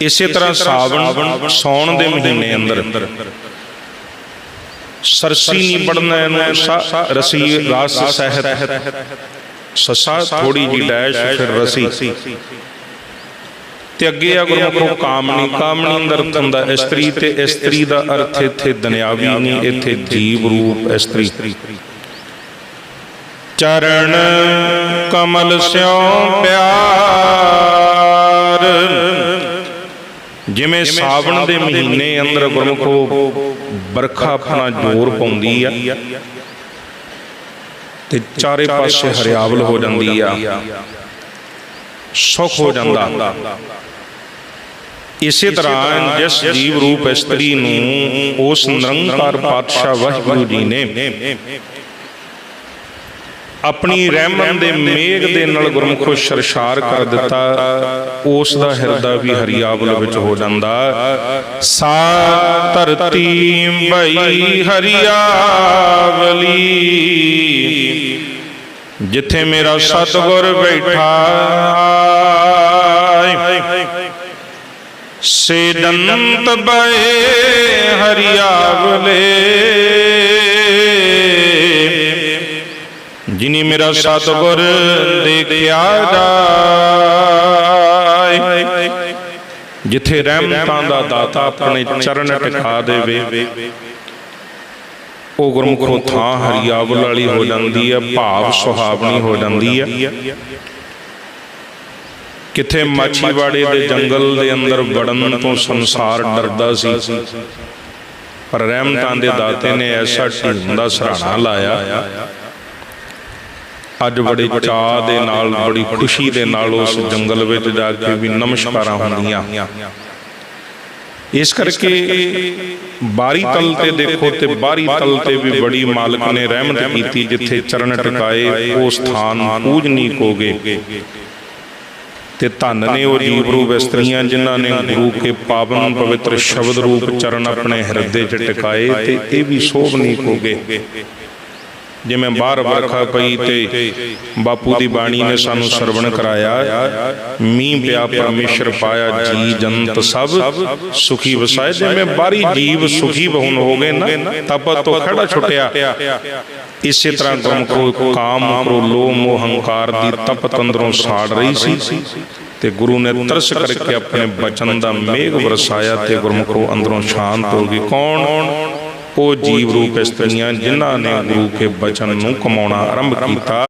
ਇਸੇ ਤਰ੍ਹਾਂ ਸਾਵਣ ਸੌਣ ਦੇ ਮਹੀਨੇ ਅੰਦਰ ਸਰਸੀ ਨਹੀਂ ਪੜਨਾ ਇਹਨੂੰ ਰਸੀ ਰਸ ਸਹਿਤ। ਸਸਾ ਥੋੜੀ ਜੀ ਡੈਸ਼ ਫਿਰ ਰਸੀ। ਤੇ ਅੱਗੇ ਆ ਗੁਰਮੁਖੋ ਕਾਮਣੀ ਕਾਮਣੀ ਅੰਦਰ ਹੁੰਦਾ ਇਸਤਰੀ ਤੇ ਇਸਤਰੀ ਦਾ ਅਰਥ ਇੱਥੇ ਦੁਨਿਆਵੀ ਨਹੀਂ ਇੱਥੇ ਜੀਵ ਰੂਪ ਇਸਤਰੀ। ਚਰਨ ਕਮਲ ਸਿਉ ਪਿਆਰ ਜਿਵੇਂ ਸਾਵਣ ਦੇ ਮਹੀਨੇ ਅੰਦਰ ਗੁਰਮੁਖੋ ਬਰਖਾ ਆਪਣਾ ਜੋਰ ਪਾਉਂਦੀ ਆ ਤੇ ਚਾਰੇ ਪਾਸੇ ਹਰਿਆਵਲ ਹੋ ਜਾਂਦੀ ਆ। ਸੁਖ ਹੋ ਜਾਂਦਾ। ਇਸੇ ਤਰ੍ਹਾਂ ਜਿਸ ਜੀਵ ਰੂਪ ਇਸਤਰੀ ਨੂੰ ਉਸ ਨਿਰੰਕਾਰ ਪਾਤਸ਼ਾਹ ਵਾਹਿਗੁਰੂ ਜੀ ਨੇ ਆਪਣੀ ਰਹਿਮਤ ਦੇ ਮੇਘ ਦੇ ਨਾਲ ਗੁਰਮੁਖੋ ਸਰਸ਼ਾਰ ਕਰ ਦਿੱਤਾ ਉਸ ਦਾ ਹਿਰਦਾ ਵੀ ਹਰੀਆਵਲ ਵਿੱਚ ਹੋ ਜਾਂਦਾ। ਸਾ ਧਰਤੀ ਬਈ ਹਰੀਆਵਲੀ। ਜਿੱਥੇ ਮੇਰਾ ਸਤਿਗੁਰ ਬੈਠਾ ਸੇ ਦੰਤ ਬਏ ਹਰੀਆਵਲੇ। ਜਿਨੀ ਮੇਰਾ ਸਤਿਗੁਰ ਦੇਖਿਆ ਜਾਏ, ਜਿੱਥੇ ਰਹਿਮਤਾਂ ਦਾ ਦਾਤਾ ਆਪਣੇ ਚਰਨ ਟਿਕਾ ਦੇਵੇ, ਉਹ ਗੁਰਮੁਖੋਂ ਥਾਂ ਹਰੀਆਵਲ ਵਾਲੀ ਹੋ ਜਾਂਦੀ ਹੈ, ਭਾਵ ਸੁਹਾਵਣੀ ਹੋ ਜਾਂਦੀ ਹੈ। ਕਿਥੇ ਮਾਛੀਵਾੜੇ ਦੇ ਜੰਗਲ ਦੇ ਅੰਦਰ ਵੜਨ ਤੋਂ ਸੰਸਾਰ ਡਰਦਾ ਸੀ, ਪਰ ਰਹਿਮਤਾਂ ਦੇ ਦਾਤੇ ਨੇ ਐਸਾ ਢੀਂਗ ਦਾ ਸਰਾਣਾ ਲਾਇਆ। ਅੱਜ ਬੜੇ ਚਾਹ ਦੇ ਨਾਲ ਬੜੀ ਖੁਸ਼ੀ ਦੇ ਨਾਲ ਉਸ ਜੰਗਲ ਵਿੱਚ ਜਾ ਕੇ ਵੀ ਨਮਸਕਾਰਾਂ ਹੁੰਦੀਆਂ। ਇਸ ਕਰਕੇ ਬਾਰੀ ਤਲ ਤੇ ਦੇਖੋ ਤੇ ਬਾਰੀ ਤਲ ਤੇ ਵੀ ਬੜੀ ਮਾਲਕ ਨੇ ਰਹਿਮਤ ਕੀਤੀ ਜਿੱਥੇ ਚਰਨ ਟਿਕਾਏ ਉਹ ਸਥਾਨ ਪੂਜਨੀਕ ਹੋਗੇ ਤੇ ਧੰਨ ਨੇ ਉਹ ਜੀਵ ਰੂਪ ਇਸਤਰੀਆਂ ਜਿਨ੍ਹਾਂ ਨੇ ਗੁਰੂ ਕੇ ਪਾਵਨ ਪਵਿੱਤਰ ਸ਼ਬਦ ਰੂਪ ਚਰਨ ਆਪਣੇ ਹਿਰਦੇ 'ਚ ਟਿਕਾਏ ਤੇ ਇਹ ਵੀ ਸੋਭਨੀਕ ਹੋਗੇ ਜਿਵੇਂ ਬਾਹਰ ਵਰਖਾ ਪਈ ਤੇ ਬਾਪੂ ਦੀ ਬਾਣੀ ਨੇ ਸਾਨੂੰ ਸਰਵਣ ਕਰਾਇਆ ਮੀਂਹ ਪਿਆ ਪਰਮੇਸ਼ਰ ਪਾਇਆ ਜੀ ਜੰਤ ਸਭ ਸੁਖੀ ਵਸਾਏ। ਜਿਵੇਂ ਬਾਰੀ ਜੀਵ ਸੁਖੀ ਬਹੁਨ ਹੋ ਗਏ ਨਾ ਤਪ ਤੋਂ ਖੜਾ ਛੁੱਟਿਆ। ਇਸੇ ਤਰ੍ਹਾਂ ਗੁਰਮੁਖੋ ਕਾਮ ਕਰੋ ਲੋਭ ਮੋਹ ਹੰਕਾਰ ਦੀ ਤਪਤ ਅੰਦਰੋਂ ਸਾੜ ਰਹੀ ਸੀ। ਤੇ ਗੁਰੂ ਨੇ ਤਰਸ ਕਰਕੇ ਆਪਣੇ ਬਚਨ ਦਾ ਮੇਘ ਵਰਸਾਇਆ ਤੇ ਗੁਰਮੁਖੋ ਅੰਦਰੋਂ ਸ਼ਾਂਤ ਹੋ ਗਈ। ਕੌਣ? ਉਹ ਜੀਵ ਰੂਪ ਇਸਤਰੀਆਂ ਜਿਨ੍ਹਾਂ ਨੇ ਗੁਰੂ ਕੇ ਬਚਨ ਨੂੰ ਕਮਾਉਣਾ ਆਰੰਭ ਕੀਤਾ।